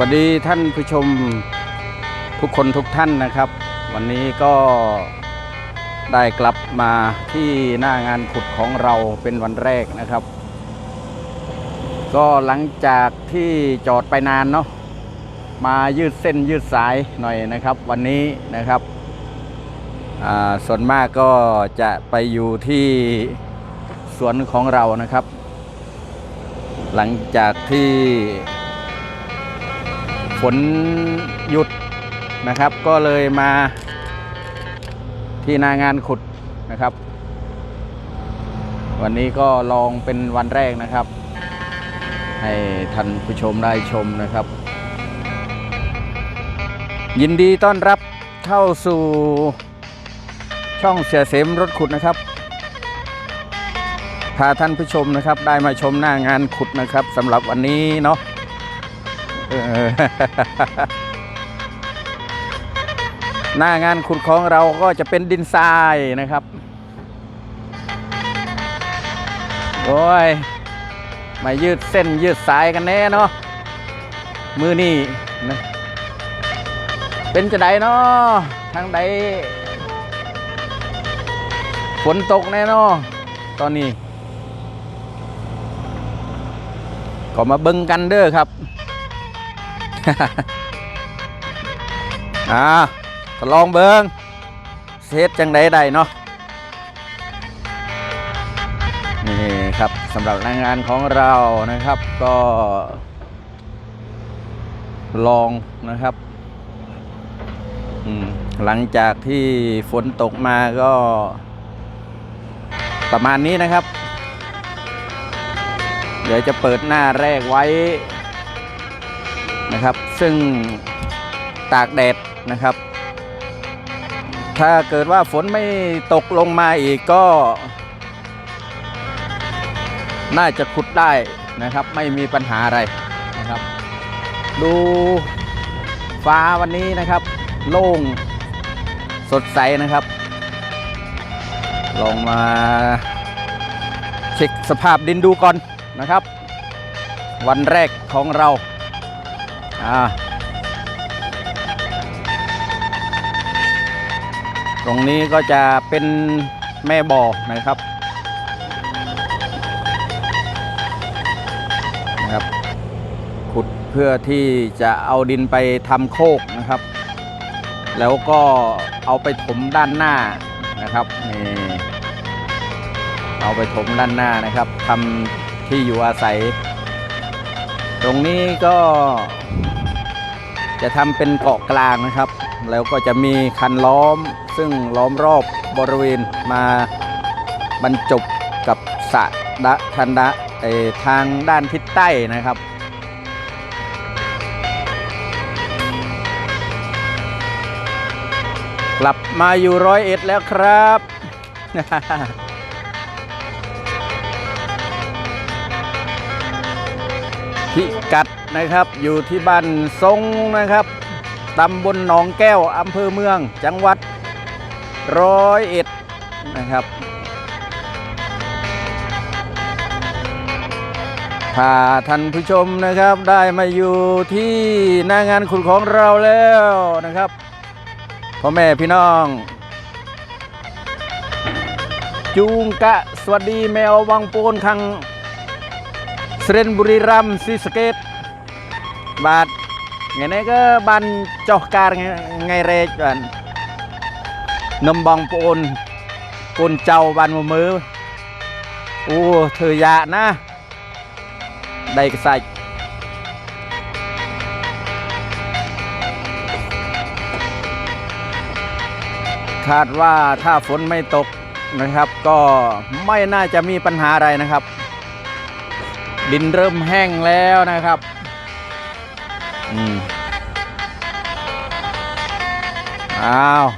สวัสดีท่านผู้ชมทุกคนทุกท่านนะครับ วันนี้ก็ได้กลับมาที่หน้างานขุดของเราเป็นวันแรกนะครับ ก็หลังจากที่จอดไปนานเนาะมายืดเส้นยืดสายหน่อยนะครับ วันนี้นะครับส่วนมากก็จะไปอยู่ที่สวนของเรานะครับ หลังจากที่ ฝนหยุดนะครับ ก็เลยมาที่หนางานขุดนะครับ วันนี้ก็ลองเป็นวันแรกนะครับ ให้ท่านผู้ชมได้ชมนะครับ ยินดีต้อนรับเข้าสู่ช่องเสียเสมรถขุดนะครับพาท่านผู้ชมนะครับ ได้มาชมหน้างานขุดนะครับสำหรับวันนี้เนาะ หน้างานขุดของเราก็จะเป็นดินทรายนะครับ โอ้ย มายืดเส้นยืดสายกันแน่เนาะ มือนี่นะเป็นจะไดเนาะทางใดฝนตกแน่เนาะตอนนี้ ก็มาเบิ่งกันเด้อครับ อ่าก็ลองเบิงเซตจังใดได้เนาะนี่ครับสำหรับรายงานของเรานะครับก็ลองนะครับหลังจากที่ฝนตกมาก็ ประมาณนี้นะครับ เดี๋ยวจะเปิดหน้าแรกไว้ นะครับ ซึ่งตากแดดนะครับ ถ้าเกิดว่าฝนไม่ตกลงมาอีกก็ น่าจะขุดได้นะครับ ไม่มีปัญหาอะไรนะครับ ดูฟ้าวันนี้นะครับ โล่งสดใสนะครับ ลองมาเช็คสภาพดินดูก่อนนะครับ วันแรกของเรา อ่าตรงนี้ก็จะเป็นแม่บ่อนะครับนะครับ ขุดเพื่อที่จะเอาดินไปทำโคกนะครับ แล้วก็เอาไปถมด้านหน้านะครับนี่เอาไปถมด้านหน้านะครับทำที่อยู่อาศัย ตรงนี้ก็ จะทำเป็นเกาะกลางนะครับ แล้วก็จะมีคันล้อม ซึ่งล้อมรอบบริเวณมาบรรจบกับสะดะทันดะทางด้านทิศใต้นะครับกลับมาอยู่ร้อยเอ็ดแล้วครับ พิกัด นะครับ อยู่ที่บ้านทรงนะครับตำบลหนองแก้วอำเภอเมือง จังหวัดร้อยเอ็ดนะครับ ถ้าท่านผู้ชมนะครับได้มาอยู่ที่หน้างานขุดของเราแล้วนะครับพ่อแม่พี่น้อง จูงกะสวัสดีแมววังโปนคังเสรนบุรีรัมย์ศรีสเกต บาทไงนี่ก็บันจอกการไงเรจบันนมบองปูนปูนเจ้าบันมืออโอ้เธอยะนะได้กระสัยคาดว่าถ้าฝนไม่ตกนะครับ ก็ไม่น่าจะมีปัญหาอะไรนะครับ ดินเริ่มแห้งแล้วนะครับ อืมอ้าว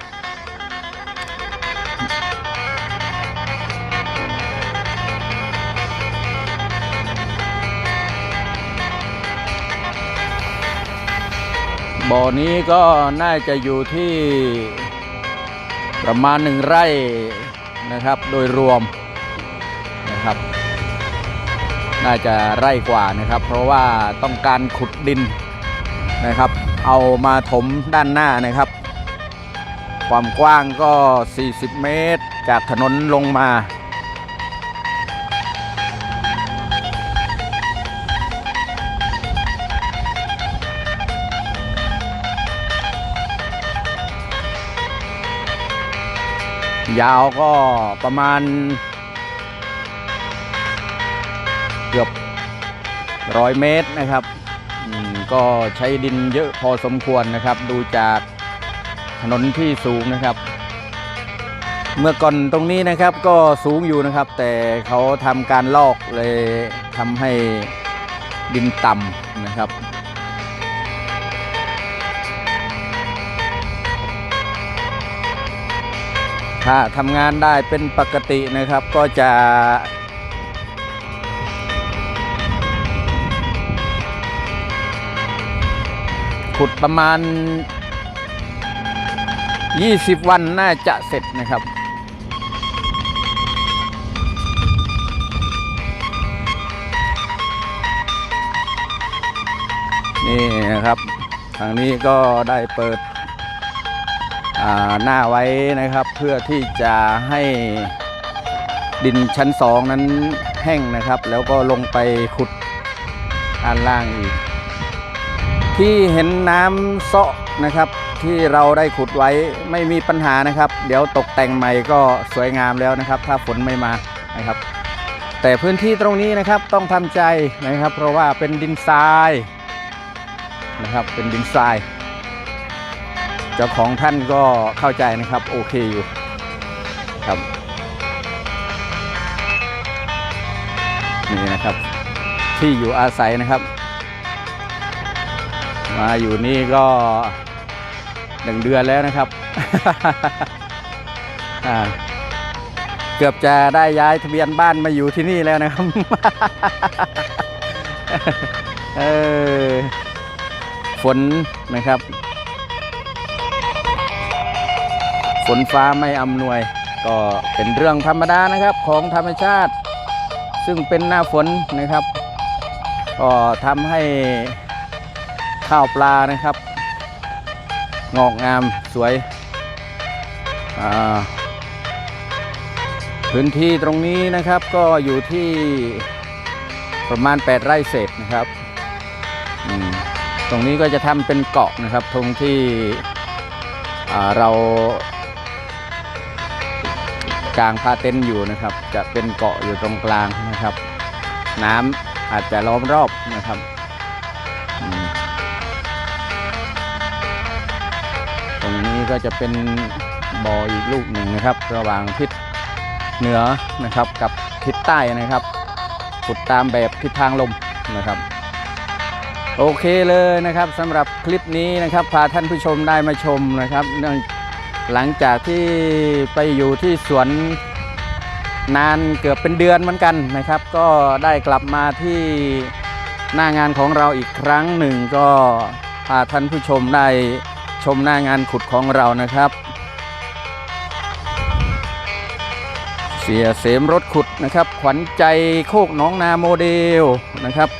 บ่อนี้ก็น่าจะอยู่ที่ประมาณหนึ่งไร่นะครับ โดยรวมนะครับ น่าจะไร่กว่านะครับ เพราะว่าต้องการขุดดิน นะครับ เอามาถมด้านหน้านะครับ ความกว้างก็ 40 เมตร จากถนนลงมา ยาวก็ประมาณเกือบร้อยเมตรนะครับ ก็ใช้ดินเยอะพอสมควรนะครับ ดูจากถนนที่สูงนะครับ เมื่อก่อนตรงนี้นะครับก็สูงอยู่นะครับ แต่เขาทำการลอกเลยทำให้ดินต่ำนะครับถ้าทำงานได้เป็นปกตินะครับก็จะ ขุดประมาณ 20 วันน่าจะเสร็จนะครับนี่นะครับทางนี้ก็ได้เปิดหน้าไว้นะครับ เพื่อที่จะให้ดินชั้นสองนั้นแห้งนะครับ แล้วก็ลงไปขุดด้านล่างอีก ที่เห็นน้ำเซาะนะครับ ที่เราได้ขุดไว้ไม่มีปัญหานะครับ เดี๋ยวตกแต่งใหม่ก็สวยงามแล้วนะครับ ถ้าฝนไม่มานะครับ แต่พื้นที่ตรงนี้นะครับต้องทำใจนะครับ เพราะว่าเป็นดินทรายนะครับ เป็นดินทรายเจ้าของท่านก็เข้าใจนะครับโอเคอยู่ครับนี่นะครับที่อยู่อาศัยนะครับ มาอยู่นี่ก็หนึ่งเดือนแล้วนะครับ เกือบจะได้ย้ายทะเบียนบ้านมาอยู่ที่นี่แล้วนะครับ เออฝนนะครับ ฝนฟ้าไม่อำนวย ก็เป็นเรื่องธรรมดานะครับของธรรมชาติ ซึ่งเป็นหน้าฝนนะครับ ก็ทำให้ ข้าวปลานะครับ งอกงามสวย พื้นที่ตรงนี้นะครับก็อยู่ที่ประมาณ 8 ไร่เศษนะครับ ตรงนี้ก็จะทำเป็นเกาะนะครับตรงที่เรากลางพาเต็นท์อยู่นะครับ จะเป็นเกาะอยู่ตรงกลางนะครับ น้ำอาจจะล้อมรอบนะครับ ก็จะเป็นบ่ออีกลูกหนึ่งนะครับ ระหว่างทิศเหนือนะครับกับทิศใต้นะครับขุดตามแบบทิศทางลมนะครับ โอเคเลยนะครับสำหรับคลิปนี้นะครับพาท่านผู้ชมได้มาชมนะครับเนื่องหลังจากที่ไปอยู่ที่สวนนานเกือบเป็นเดือนเหมือนกันนะครับ ก็ได้กลับมาที่หน้างานของเราอีกครั้งหนึ่งก็พาท่านผู้ชมได้ ชมหน้างานขุดของเรานะครับ เสียเสมรถขุดนะครับ ขวัญใจโคกน้องนาโมเดลนะครับ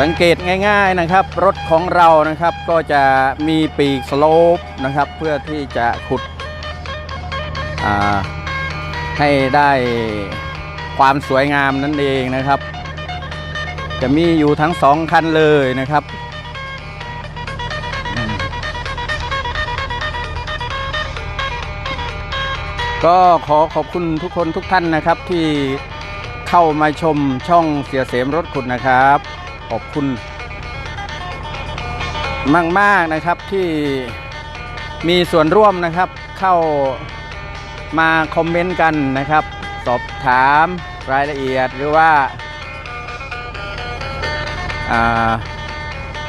สังเกตง่ายๆนะครับ รถของเรานะครับก็จะมีปีกสโลปนะครับ เพื่อที่จะขุดให้ได้ความสวยงามนั่นเองนะครับ จะมีอยู่ทั้งสองคันเลยนะครับ ก็ขอขอบคุณทุกคนทุกท่านนะครับที่เข้ามาชมช่องเสียเสมรถขุดนะครับ ขอบคุณ มากๆนะครับที่มีส่วนร่วมนะครับ เข้ามาคอมเมนต์กันนะครับ สอบถามรายละเอียดหรือว่า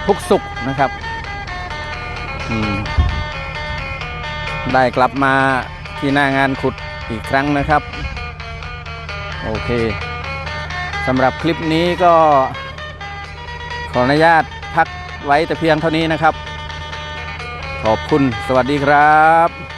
ทุกสุขนะครับได้กลับมาที่หน้างานขุดอีกครั้งนะครับ โอเคสำหรับคลิปนี้ก็ ขออนุญาตพักไว้แต่เพียงเท่านี้นะครับ ขอบคุณสวัสดีครับ